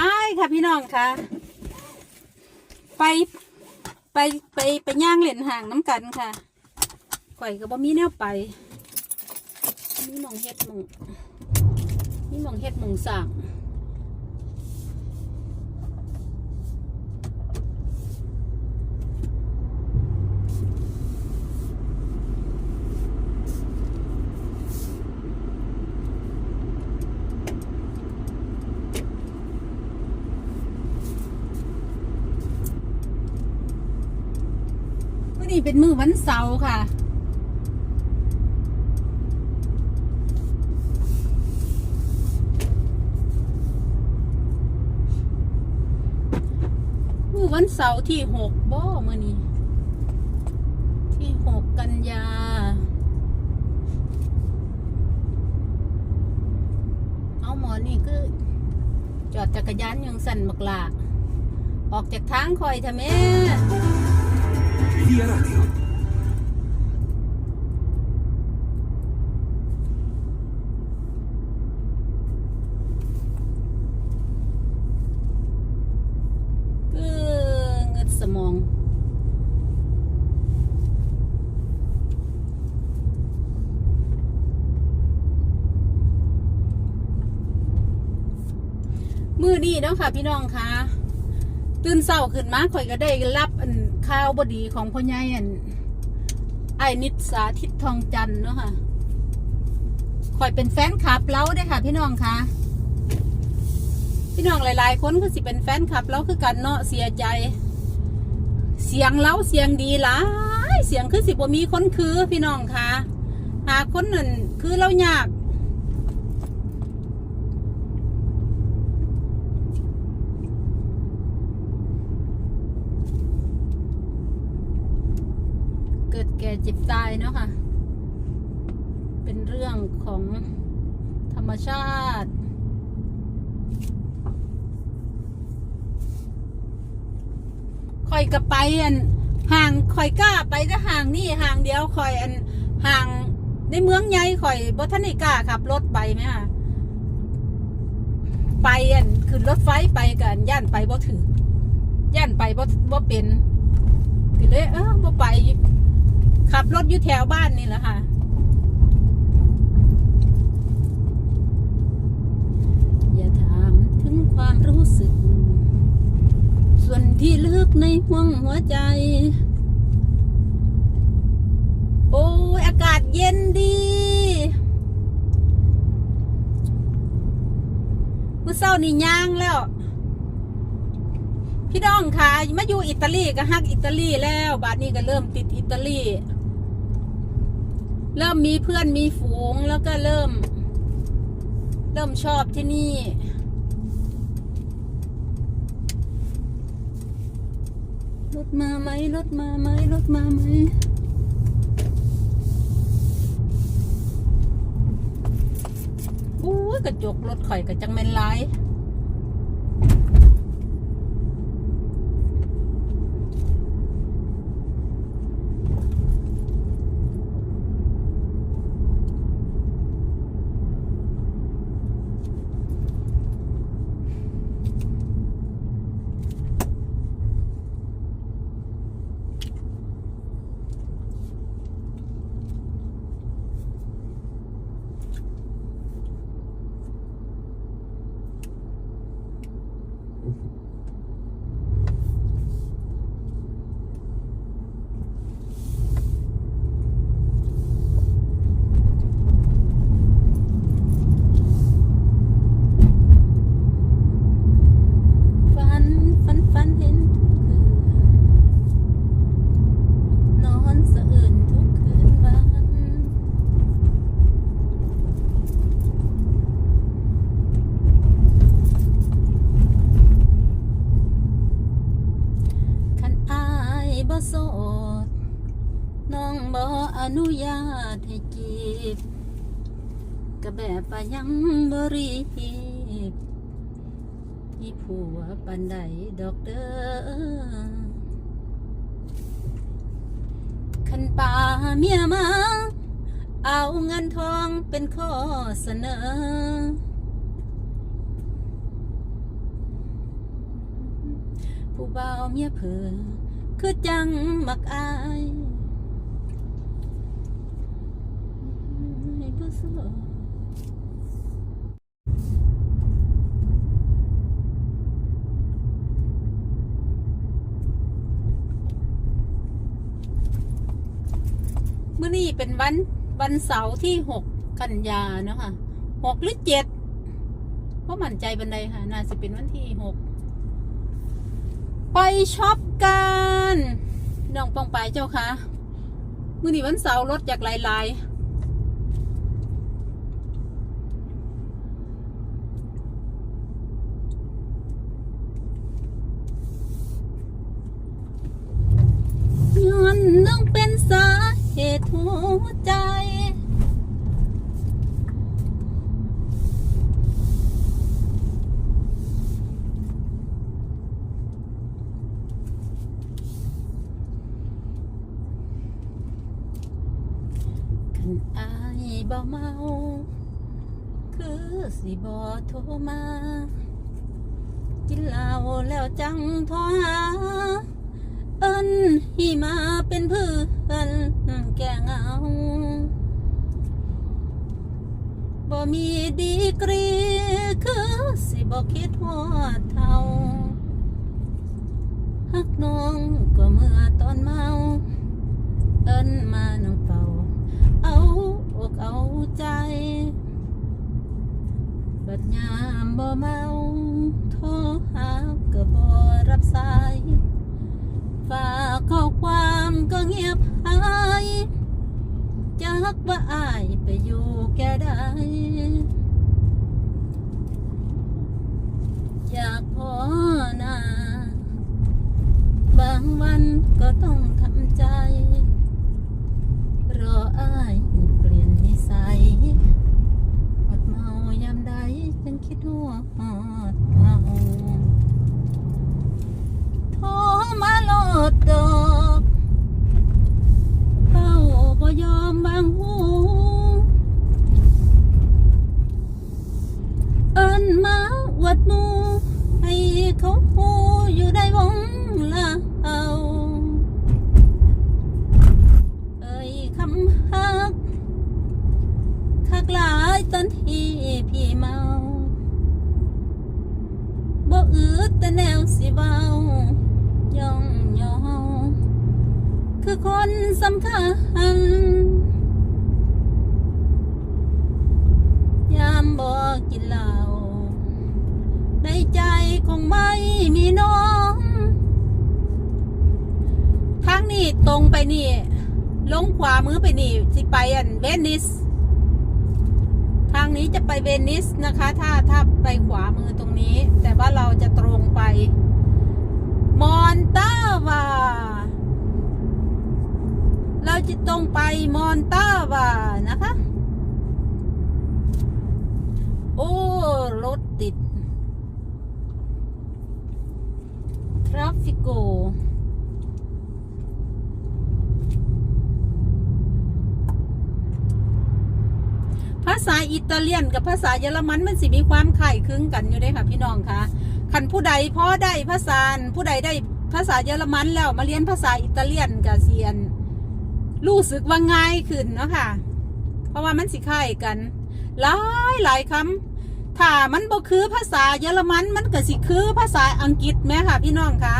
ไปค่ะพี่น้องค่ะ ไปไปไปไปย่างเหร่นห่างน้ำกันค่ะข่อยก็บ่มีแนวไปมีหมองเฮ็ดหมองมีหมองเฮ็ดหมองสั่ง เป็นมือวันเสาร์ค่ะ มือวันเสาร์ที่หกบ่มื่อนี้ที่หกกันยาเอาหมอนี่คือจอดจักรยานยังสั่นมักลาออกจากทางคอยทำแม่ Via Radio. คือเงินสมองมือดีเนาะค่ะพี่น้องค่ะ ตื่นเศร้าขึ้นมาข่อยก็ได้รับอัน ข่าวบดีของพ่อใหญ่อันไอ้นิดสาธิตทองจันเนาะค่ะข่อยเป็นแฟนคลับเล้าได้ค่ะ พี่น้องค่ะ พี่น้องหลาย ๆ คนก็สิเป็นแฟนคลับเราคือกันเนาะเสียใจ เสียงเราเสียงดีหลายเสียงคือสิบ่มีคนคือพี่น้องค่ะ หาคนนั่นคือเรายาก เกิดแก่เจ็บตายเนาะค่ะ เป็นเรื่องของธรรมชาติคอยกับไปอันห่างคอยกล้าไปแต่ห่างนี่ห่างเดียวคอยอันห่างในเมืองใหญ่คอยบ่ทันได้กล้าขับรถไปไหมค่ะไปอันขึ้นรถไฟไปกันย่านไปบ่ถึงย่านไปบ่บ่เป็นก็เลยเออบ่ไป ขับรถอยู่แถวบ้านนี่แหละค่ะ อย่าถามถึงความรู้สึก ส่วนที่ลึกในห้วงหัวใจ โอ้ยอากาศเย็นดีมื่อเช้านี่ย่างแล้ว พี่น้องค่ะมาอยู่อิตาลีก็ฮักอิตาลีแล้ว บาดนี้ก็เริ่มติดอิตาลี เริ่มมีเพื่อนมีฝูงแล้วก็เริ่ม เริ่มชอบที่นี่ รถมาไหมรถมาไหมรถมาไหมอู้กระจกรถข่อยกระจังแม่นหลาย ฝันฝันฝันเห็นทุกคืน นอนสะอื่นทุกคืนวัน คันอายบ่โสด น้องบ่อนุญาตให้จีบก็แบบว่ายังบ่รีบ มีผัว ปันใดดอกเด้อขันป่าเมียมา เอาเงินทองเป็นข้อเสนอ ผู้เบาเมียเผลอคือจังมักอายผู้สาว มื่อนี้เป็นวันวันเสาร์ที่หกกันยาเนาะค่ะหกหรือเจ็ดเพราะมั่นใจบันไดค่ะ น่าจะเป็นวันที่หกไปช็อปกันน้องปองไปเจ้าค่ะมื่อนี้วันเสาร์รถจากหลายๆ อิ้นให้มาเป็นเพื่อนแก่เงาบ่มีดีกรีคือสิบ่คิดฮอดเท่าฮักน้องก็เมื่อตอนเมา เอิ้นมาน้องเป่า เอาอกเอาใจบัดยามบ่เมา โทรหาก็บ่รับสาย ฝากข้อความก็เงียบหายจักว่าอายไปอยู่แก่ใดอยากพอหนาบางวันก็ต้องทำใจ รออายเปลี่ยนนิสัยอดเมายามใดจึงคิดว่าหอดเราโทรมาโล ดดอกเป้าบ่ยอมบางหูเอิ้นมาอวดมูให้เขาหูอยู่ได้วงละเอาเอ่ยคำฮักคักหลายตอนที่พี่เมาบ่อืดแต่แนวสิเบา ย่องยอคือคนสำคัญ ยามบ่กินเหล้าในใจคงไม่มีน้อง ทางนี้ตรงไปนี่ ลงขวามือไปนี่สิไปอันเวนิส ทางนี้จะไปเวนิสนะคะ ถ้าถ้าไปขวามือตรงนี้ แต่ว่าเราจะตรงไป มอนตาวา เราจะตรงไปมอนตาวานะคะ โอ้ รถติดทราฟิโกภาษาอิตาเลียนกับภาษาเยอรมันมันสิมีความคล้ายคลึงกันอยู่ด้ค่ะพี่น้องคะ คันผู้ใดพ่อได้ภาษาผู้ใดได้ภาษาเยอรมันแล้วมาเรียนภาษาอิตาเลียนกับเซียนรู้สึกว่าง่ายขึ้นเนาะค่ะ เพราะว่ามันสิคล้ายกัน หลายหลายคำถ้ามันบ่คือภาษาเยอรมันมันก็สิคือภาษาอังกฤษไหมค่ะ พี่น้องคะ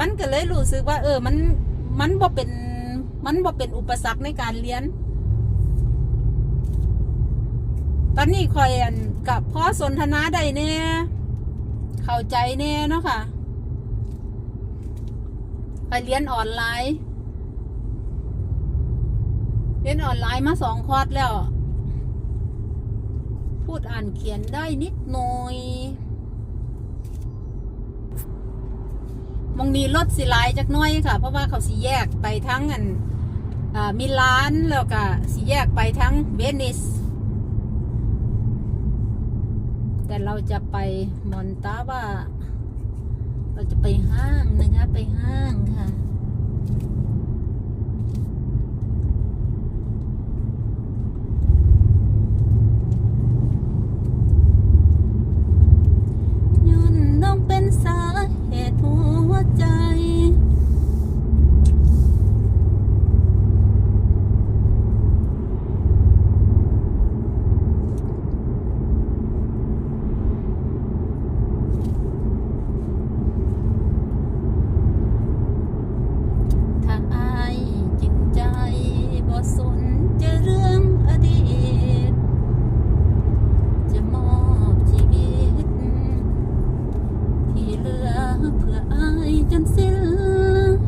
มันก็เลยรู้สึกว่า เออมันมันบ่เป็นมันบ่เป็นอุปสรรคในการเรียน ตอนนี้คอยกับพ่อสนทนาได้แน่ เข้าใจแน่เนาะค่ะไปเรียนออนไลน์ เรียนออนไลน์มาสองคอร์สแล้ว พูดอ่านเขียนได้นิดหน่อยมองมีรถสิหลายจักน้อยค่ะ เพราะว่าเขาสิแยกไปทั้งอันอมิลานแล้วก็สิแยกไปทั้งเวนิส แต่ เราจะไปมอนตาว่า เราจะไปห้างนะคะ ไปห้างค่ะ กันสิ้น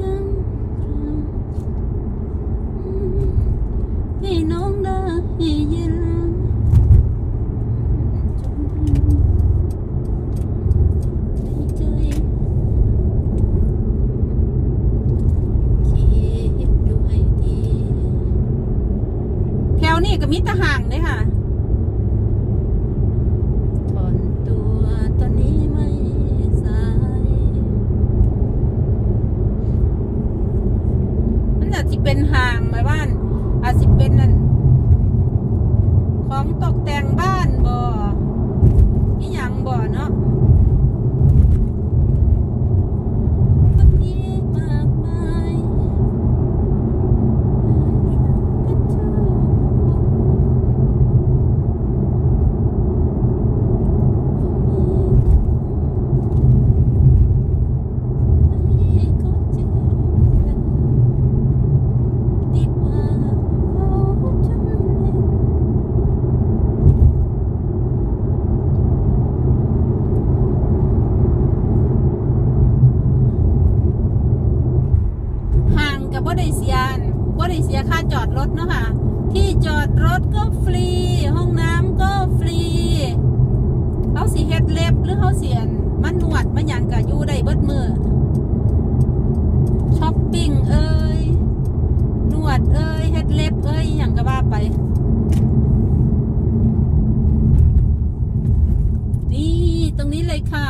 ยังให้น้องได้ยินจนในใจคิดด้วยดีแถวนี้ก็มีแตะห่างเลยค่ะ ถอนตัวตอนนี้ไม่สาย มันอาจจะเป็นห่างไหมบ้าน อาจจะเป็นนั่น ของตกแต่งบ้านบ่นี่ยังบ่เนาะวันนี้มากมายเป็นเจ้า ห่างกับบ่ได้เสียนบ่ได้เสียค่าจอดรถเนาะค่ะ ที่จอด รถก็ฟรี ห้องน้ำก็ฟรีเขาสิเฮ็ดเล็บหรือเขาเสียนมันนวดมันยังกะอยู่ได้เบิดมือช้อปปิ้งเอ้ยนวดเอ้ยเฮ็ดเล็บเอ้ยหยังก็ว่าไปนี่ตรงนี้เลยค่ะ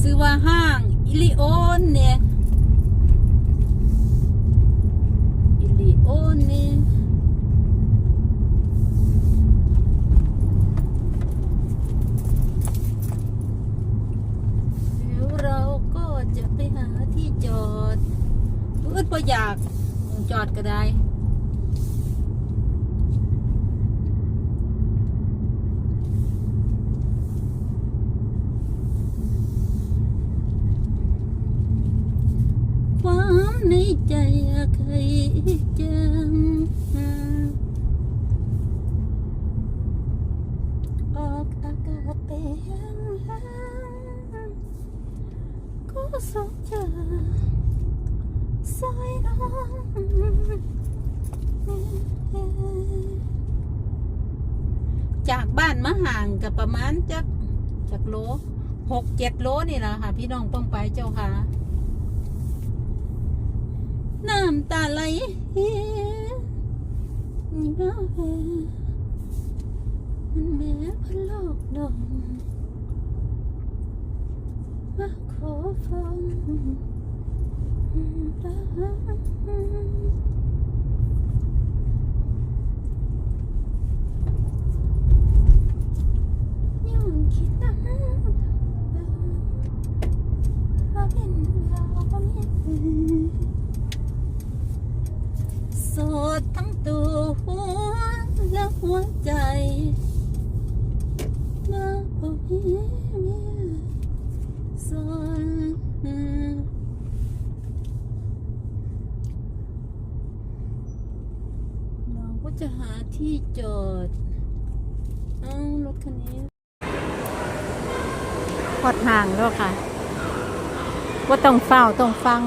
ซื้อว่าห้างอิลิโอนเนี่ยอิลิโอนเนี่ย เดี๋ยวเราก็จะไปหาที่จอด อืดพออยากจอดก็ได้ จ็ดโลนี่แหละค่ะ พี่น้องป้องไปเจ้าค่ะ น้ำตาไหลนี่น้าแหมันแม้พะโลกดองมาขอฟังย้อนคิดน้ำว่าเป็นเราเนี่ย โสดทั้งตัวและหัวใจมาพบเมียเมียสอนเราก็จะหาที่จอด เอารถคันนี้พอดห่างแล้วค่ะ ว่าต้องเฝ้าต้องฟัง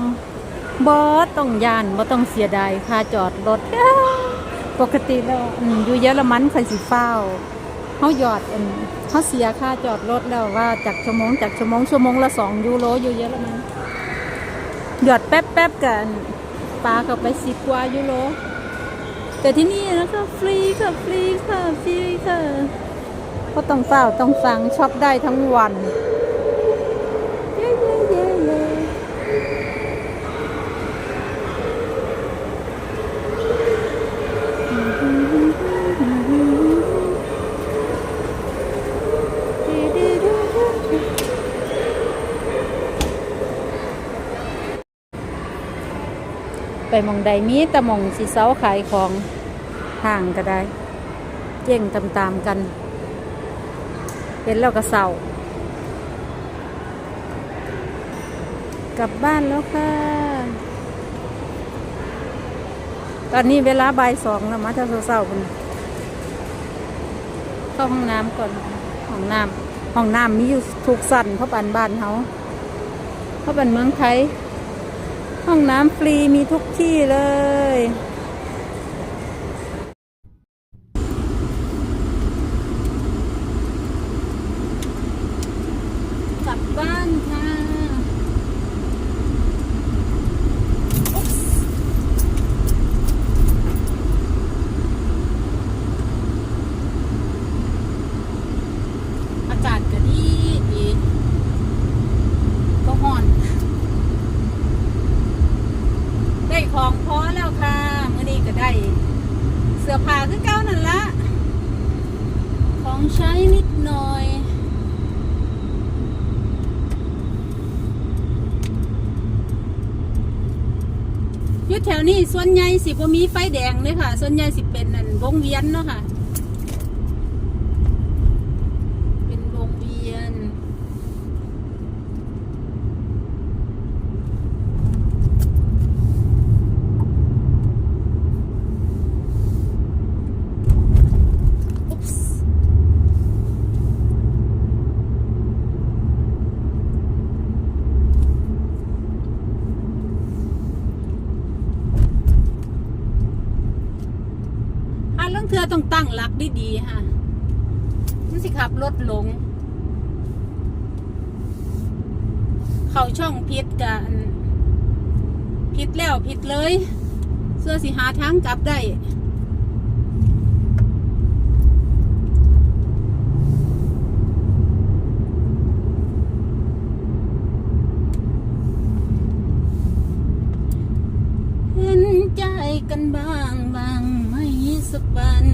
บ่ต้องยานบ่ต้องเสียดายค่าจอดรถ ปกติแล้วอยู่เยอรมันใครสิเฝ้าเฮาหยอดเฮาเสียค่าจอดรถแล้วว่าจากชั่วโมงจากชั่วโมงชั่วโมงละสองยูโรอยู่เยอรมันหยอดแป๊บแป๊บกันปลาก็ไปสิบกว่ายูโรแต่ที่นี่นะคะฟรีค่ะฟรีค่ะฟรีค่ะก็ต้องเฝ้าต้องฟังช็อปได้ทั้งวัน มองใดมีตะมองสีเสาขายของห่างก็ได้เจ้งตามๆกัน เห็นแล้วก็เศร้ากลับบ้านแล้วค่ะ ตอนนี้เวลาบ่ายสองแล้วมาเช้าเศร้าคุณเข้าห้องน้ำก่อน ห้องน้ำห้องน้ำมีอยู่ถูกสั่นเพราะปันบ้านเขาเพราะปันเมืองไทย ห้องน้ำฟรีมีทุกที่เลย สื้อผ้าคือเก้านั่นละของใช้นิดหน่อย ยุดแถวนี้ส่วนใหญ่สิบ่มีไฟแดงเลยค่ะ ส่วนใหญ่สิบเป็นนั่นวงเวียนเนาะค่ะ เธอต้องตั้งหลักดีๆฮะมันสิขับรถหลง เขาช่องพิษกันพิษแล้วพิษเลยเสื้อสีหาทั้งกลับได้กันบ้า สักวัน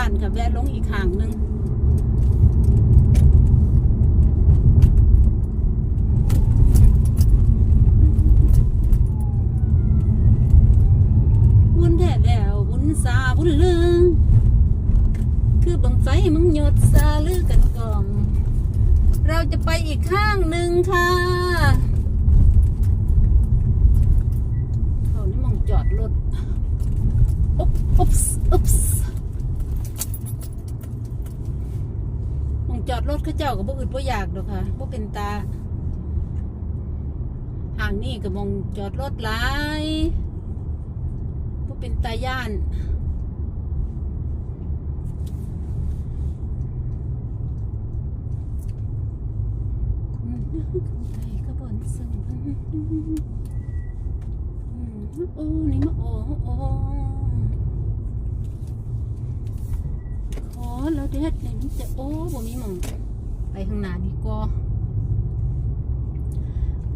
บ้านค่ะแวะลงอีกห่างหนึ่งวุ้นแท้แล้ววุ้นสาวุ้นเลืองคือบังไฟมึงหยดซาลือกันก่อนเราจะไปอีกข้างหนึ่งค่ะเขานี่มองจอดรถอุ๊บอุ๊บอุ๊บ ดรถข้าเจ้ากับพวกอื่นพวกอยากดอกค่ะพวกเป็นตาห่างนี่กับมองจอดรถหลายพวกเป็นตาย่านไก่กระบอนสังพันโอ้นี่มาโอ้โอ้ ขอแล้วเด็ดเลยมันจะโอ้บ่มีหมองไปข้างหน้าดีกว่า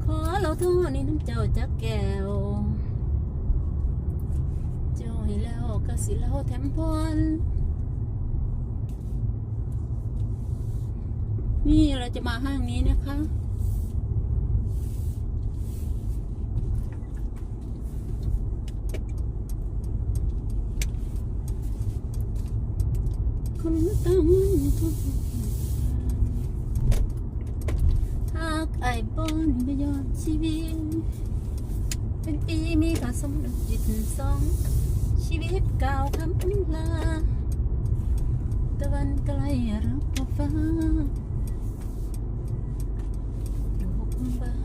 ขอเราโทษนี่น้ำเจ้าจักแก้วเจ้าให้แล้วก็สิแล้วแถมพรนี่เราจะมาห้างนี้นะคะ คนต้องทุก หากไอ้บอนไปยอดชีวิต เป็นปีมีค่าสมดุลจิตสอง ชีวิตก้าวคำลาตะวันไกลรับฟ้าดอกไม้